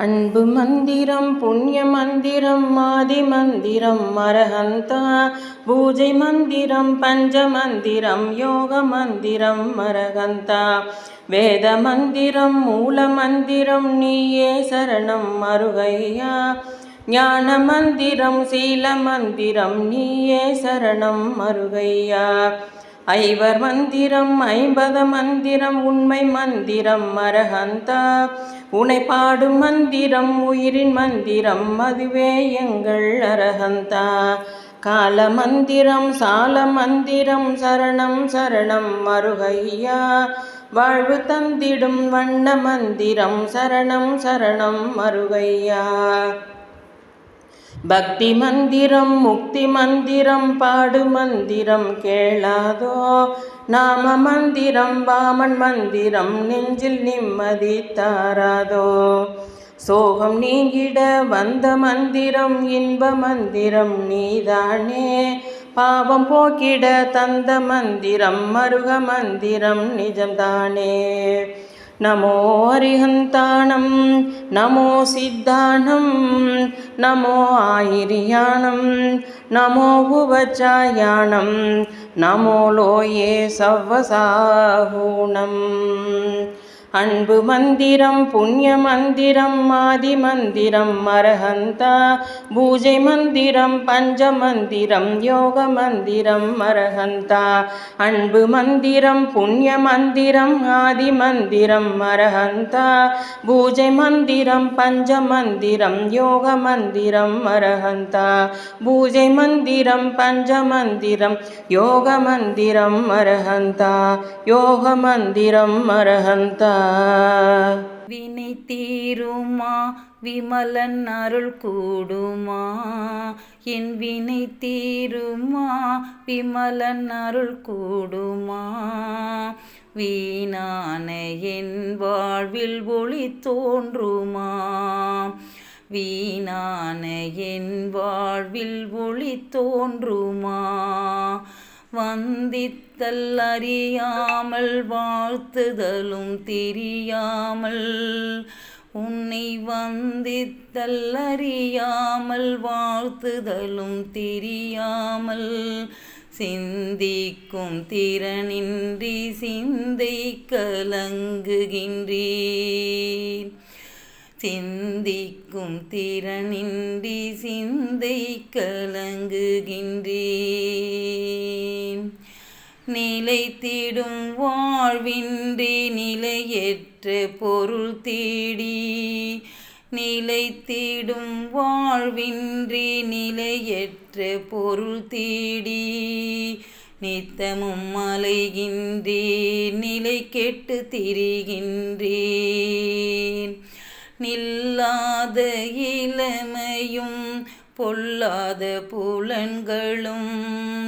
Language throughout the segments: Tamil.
அன்பு மந்திரம் புண்ணிய மந்திரம் மாதி மந்திரம் மரஹந்தா பூஜை மந்திரம் பஞ்ச மந்திரம் யோக மந்திரம் மரகந்தா. வேத மந்திரம் மூல மந்திரம் நீயே சரணம் மருகையா ஞான மந்திரம் சீல மந்திரம் நீயே சரணம் மருகையா ஐவர் மந்திரம் ஐம்பத மந்திரம் உண்மை மந்திரம் மரஹந்தா உனை பாடும் மந்திரம் உயிரின் மந்திரம் அதுவே எங்கள் அரகந்தா. கால மந்திரம் சால மந்திரம் சரணம் சரணம் மருகையா. வாழ்வு தந்திடும் வண்ண மந்திரம் சரணம் சரணம் மருகையா. பக்தி மந்திரம் முக்தி மந்திரம் பாடு மந்திரம் கேளாதோ. நாம மந்திரம் பாமன் மந்திரம் நெஞ்சில் நிம்மதி தாராதோ. சோகம் நீங்கிட வந்த மந்திரம் இன்ப மந்திரம் நீதானே. பாவம் போக்கிட தந்த மந்திரம் மருக மந்திரம் நிஜம்தானே. नमो हरिहन्तानं नमो सिद्धाणं नमो आयिर्याणं नमो हुवचायाणं नमो लोये सवसाहूणम् அன்பு மந்திரம் புண்ணிய மந்திரம் மாதி மந்திரம் மரஹந்தா பூஜை மந்திரம் பஞ்ச மந்திரம் யோக மந்திரம் மரஹந்தா அன்பு மந்திரம் புண்ணிய மந்திரம் ஆதி மந்திரம் மரஹந்தா பூஜை மந்திரம் பஞ்ச மந்திரம் யோக மந்திரம் மரஹந்தா பூஜை மந்திரம் பஞ்ச மந்திரம் யோக மந்திரம் மரஹந்தா யோக மந்திரம் மரஹந்தா வினை தீருமா? விமலன் அருள் கூடுமா? என் வினை தீருமா? விமலன் அருள் கூடுமா? வீணான என் வாழ்வில் ஒளி தோன்றுமா? வீணான என் வாழ்வில் ஒளி தோன்றுமா? வந்தித்தல் அறியாமல் வாழ்த்துதலும் தெரியாமல் உன்னை வந்தித்தல் அறியாமல் வாழ்த்துதலும் தெரியாமல் சிந்திக்கும் திறனின்றி சிந்தை கலங்குகின்றேன் சிந்திக்கும் திறனின்றி சிந்தை கலங்குகின்றேன் நிலைத்திடும் வாழ்வின்றி நிலையற்ற பொருள் தேடி. நிலைத்திடும் வாழ்வின்றி நிலையற்ற பொருள் தேடி. நித்தமும் மலைகின்றேன் நிலை கெட்டு திரிகின்றேன். நில்லாத இளமையும் பொல்லாத புலன்களும்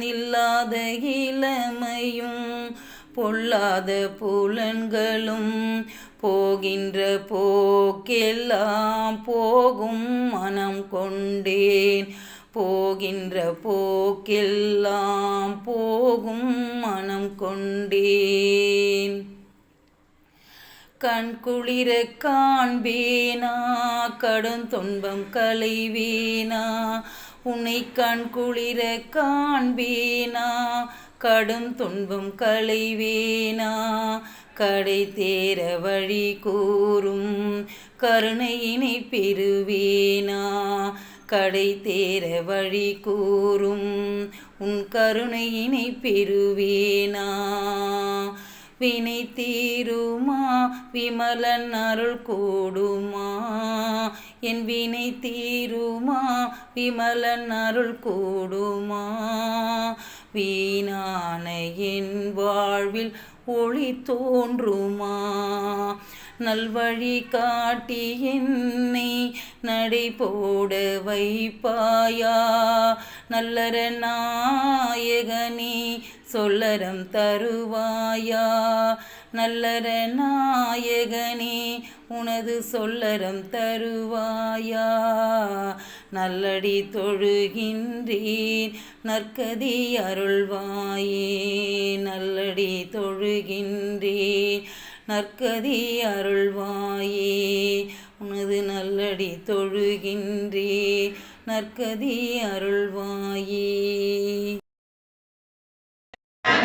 இல்லாத இளமையும் பொல்லாத புலன்களும் போகின்ற போக்கெல்லாம் போகும் மனம் கொண்டேன். போகின்ற போக்கெல்லாம் போகும் மனம் கொண்டேன். கண் குளிர காண்பேனா? கடும் துன்பம் களைவேனா? உன்னை கண் குளிர காண்பேனா? கடும் துன்பம் களைவேனா? கடை தேர வழி கூறும் கருணையினை பெறுவேனா? கடை தேர வழி கூறும் உன் கருணையினை பெறுவேனா? வினை தீருமா விமலன் அருள் கூடுமா? என் வினை தீருமா விமலன் அருள் கூடுமா? வீணான என் வாழ்வில் ஒளி தோன்றுமா? நல்வழி காட்டி என்னை நடை போட வைப்பாயா? நல்லர நாயகனே சொல்லரம் தருவாயா? நல்லர நாயகனே உனது சொல்லரம் தருவாயா? நல்லடி தொழுகின்றேன் நற்கதி அருள்வாயே. நல்லடி தொழுகின்றேன் நற்கதி அருள்வாயே. உனது நல்லடி தொழுகின்றே நற்கதி அருள்வாயே.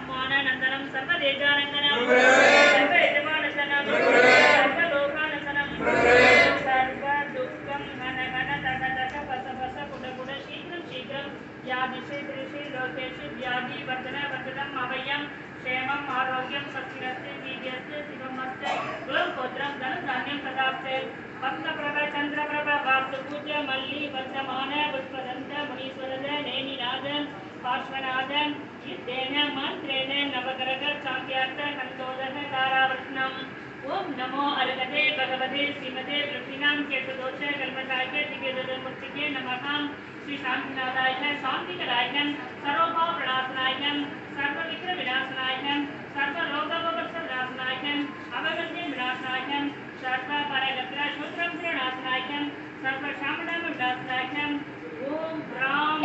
முக சம்மான நந்தனம் சர்வ தேஜானந்தனம் சர்வ துக்கம் கன கன தக தக பச பச குட குட சீக்கிரம் சீக்கிரம் யாதிஷே திருஷே லோகேஷு வியாதி வர்தன வர்தனம் அவயம் க்ஷேமம் ஆரோக்கியம் சத்திரஸ்து வீரியஸ்து சிவமஸ்து குலகோத்திரம் தன தானியம் பிரதாப்தே பக்த பிரப சந்திர பிரப வாஸ்து பூஜ மல்லி வர்த்தமான चित्तेन मन्त्रेण ओम नमो अर्गते भगवते श्रीमते वृत्तीनां श्री शान्तिनाथाय, शान्तिकराय सर्वभावप्रणाशनाय सर्वविघ्नविनाशनाय सर्वरोगोपक्षविनाशनाय अवगतिविनाशनाय ओम सर्वशामणामविनाशनाय ॐ ह्रां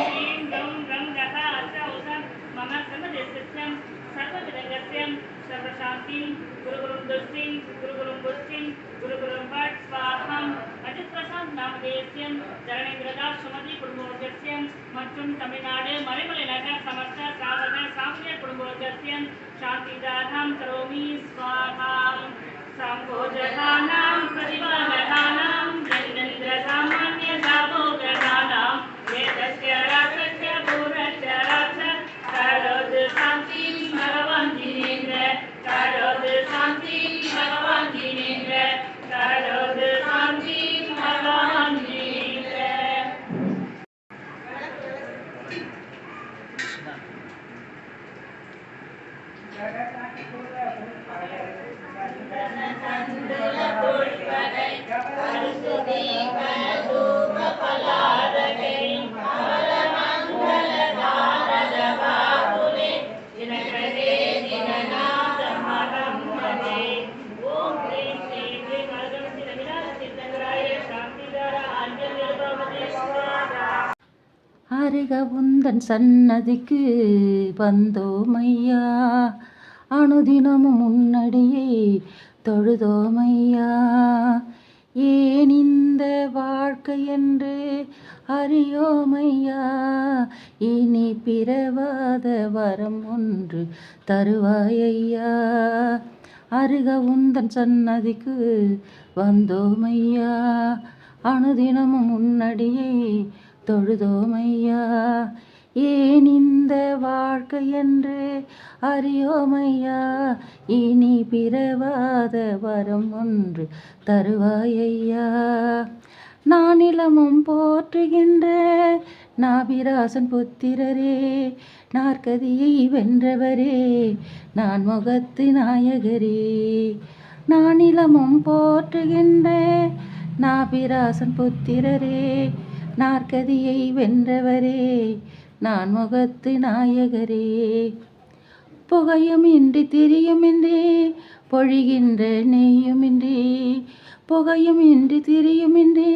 விநாசனாயன் அவகந்தே விநாசனாயன் சர்வ பரகத்ர சூத்ரம் விநாசனாயன் சர்வ சாமணம் விநாசனாயன் ஓம் ராம் ஹீம் ரம் ரம் ரக அர்த்த உசம் மம சமதேசஸ்யம் சர்வவிதங்கஸ்யம் சர்வசாந்திம் குருகுரும் துஷ்டிம் குருகுரும் புஷ்டிம் குருகுரும் பட் ஸ்வாஹம் அஜித் பிரசாந்த் நாமதேசியம் ஜனநேந்திரதாஸ் சுமதி குடும்பவர்க்கஸ்யம் மற்றும் தமிழ்நாடு மறைமலை நகர் சமர்த்த சாதக சாமியர் குடும்பவர்க்கஸ்யம் சாந்திதானம் கரோமி ஸ்வாஹாம் சம்போஜகானாம் பிரதிபாலகானாம் அருக உந்தன் சன்னதிக்கு வந்தோமையா? அனுதினமும் முன்னடியே தொழுதோமையா? ஏன் இந்த வாழ்க்கை என்று அறியோமையா? இனி பிறவாத வரம் ஒன்று தருவாயையா? அருக உந்தன் சன்னதிக்கு வந்தோமையா? அனுதினமும் முன்னடியே தொழுதோமையா? ஏன் இந்த வாழ்க்கை என்று அறியோமையா? இனி பிறவாத வரம் ஒன்று தருவாயையா? நானிலமும் போற்றுகின்ற நாபிராசன் புத்திரரே நாற்கதியை வென்றவரே நான் முகத்து நாயகரே. நானிலமும் போற்றுகின்ற நாபிராசன் புத்திரரே நாற்கதியை வென்றவரே நான் முகத்து நாயகரே. புகையுமின்றி திரியுமின்றி பொழிகின்ற நெய்யுமின்றி புகையுமின்றி திரியுமின்றி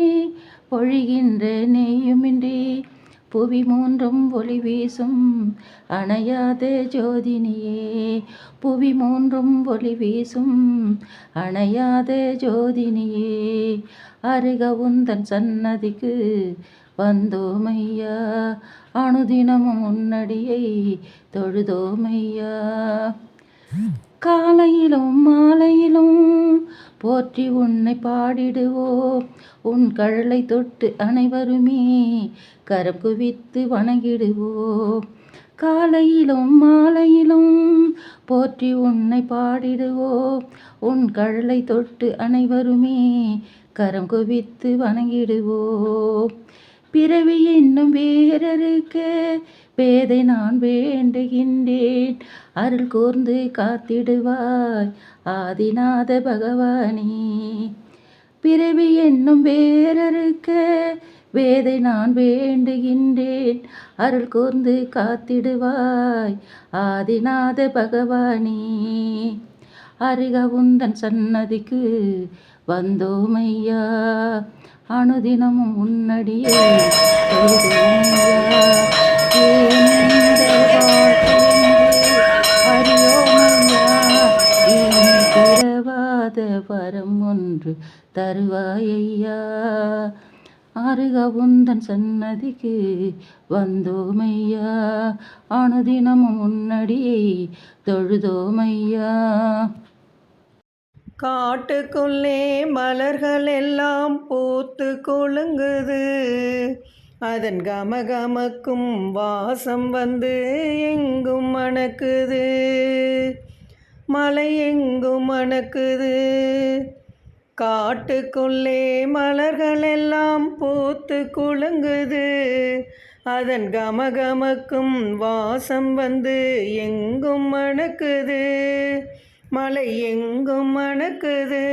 பொழிகின்ற நெய்யுமின்றி. புவி மூன்றும் ஒளி வீசும். அணையாத ஜோதினியே புவி மூன்றும் ஒளி வீசும். அணையாத ஜோதினியே அருக உந்தன் சன்னதிக்கு வந்தோமையா. அனுதினமும் முன்னடியை தொழுதோமையா. காலையிலும் மாலையிலும் போற்றி உன்னை பாடிடுவோம் உன் கழலை தொட்டு அனைவருமே கரம் குவித்து வணங்கிடுவோம் காலையிலும் மாலையிலும் போற்றி உன்னை பாடிடுவோம் உன் கழலை தொட்டு அனைவருமே கரம் குவித்து வணங்கிடுவோம் பிறவி என்னும் வேறறுக்க பேதை நான் வேண்டுகின்றேன். அருள் கூர்ந்து காத்திடுவாய் ஆதிநாத பகவானே. பிறவி என்னும் வேறறுக்க வேதை நான் வேண்டுகின்றேன். அருள் கூர்ந்து காத்திடுவாய் ஆதிநாத பகவானே. அருக உந்தன் சன்னதிக்கு வந்தோமையா. அனுதினமும் உன்னடியே ஏன் வரம் ஒன்று தருவாயையா அருக உந்தன் சன்னதிக்கு வந்தோமையா அனுதினமும் முன்னடியை தொழுதோமையா காட்டுக்குள்ளே மலர்கள் எல்லாம் பூத்து கொழுங்குது. அதன் கமகமக்கும் வாசம் வந்து எங்கும் மணக்குது. மலை எங்கும் மணக்குது. காட்டுக்குள்ளே மலர்கள் எல்லாம் பூத்து குலுங்குது. அதன் கமகமக்கும் வாசம் வந்து எங்கும் மணக்குது. மலை எங்கும் மணக்குது.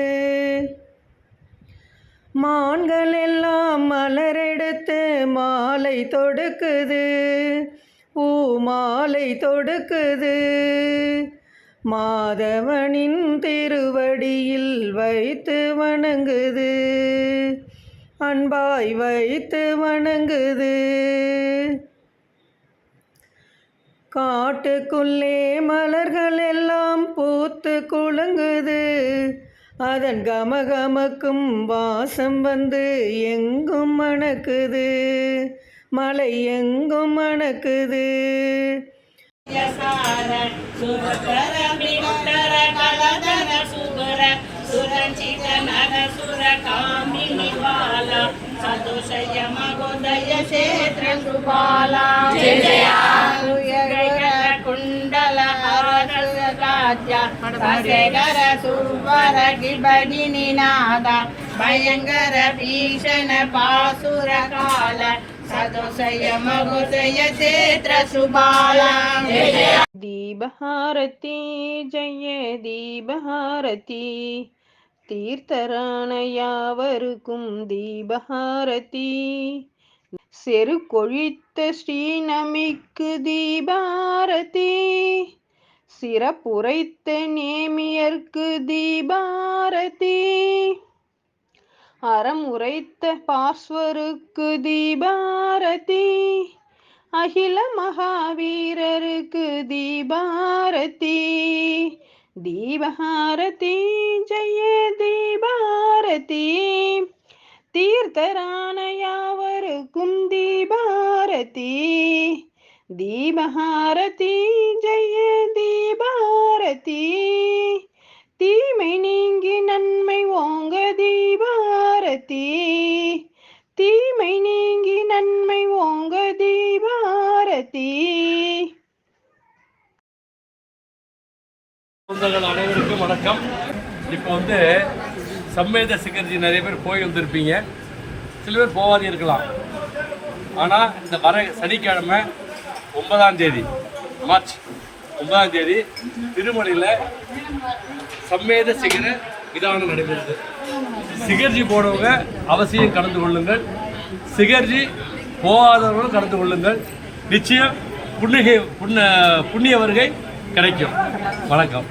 மான்கள் எல்லாம் மலரெடுத்து மாலை தொடுக்குது. பூ மாலை தொடுக்குது. மாதவனின் திருவடியில் வைத்து வணங்குது. அன்பாய் வைத்து வணங்குது. காட்டுக்குள்ளே மலர்கள் எல்லாம் பூத்து குலுங்குது. அதன் கமகமக்கும் வாசம் வந்து எங்கும் மணக்குது. மலை எங்கும் மணக்குது. சதுஷய மகோதய சேத்ர சுபாலா. ಹರಸ ರಾಜ್ಯ ಸಸೆಗರ ಸುವರ ಗಿಬಡಿನಿ ನಾದ ಭಯಂಕರ ಭೀಷಣ ಪಾಸುರ ಕಾಲ ಸದೋಷಯ ಮಗೋದಯ ಕ್ಷೇತ್ರ ಸುಬಾಲ ಜಯ தீபஹாரதி ஜெய தீபஹாரதி தீர்த்தரான யாவருக்கும் தீபஹாரதி செரு கொழித்த ஸ்ரீநமிக்கு தீபாரதி சிறப்புரைத்த நேமியர்க்கு தீபாரதி. அறம் உரைத்த பார்ஸ்வருக்கு தீபாரதி. அகில மகாவீரருக்கு தீபாரதி. தீபஹாரதி ஜெய தீபாரதி. தீர்த்தரான யாவருக்கும் தீபாரதி. தீபஹாரதி ஜெய தீபாரதி. தீமை நீங்கி நன்மை ஓங்க தீபாரதி. தீமை நீங்கி நன்மை ஓங்க தீபாரதி. சொந்தங்கள் அனைவருக்கும் வணக்கம். இப்போ வந்து சம்மேத சிகர்ஜி நிறைய பேர் போய் வந்திருப்பீங்க. சில பேர் போகாது இருக்கலாம். ஆனால் இந்த வர சனிக்கிழமை ஒன்பதாம் தேதி மார்ச் ஒன்பதாம் தேதி திருமலையில் சம்மேத சிகர விதானம் நடைபெறுது. சிகர்ஜி போனவங்க அவசியம் கலந்து கொள்ளுங்கள். சிகர்ஜி போகாதவர்களும் கலந்து கொள்ளுங்கள். நிச்சயம் புண்ணிய புண்ண புண்ணிய வருகை கிடைக்கும். வணக்கம்.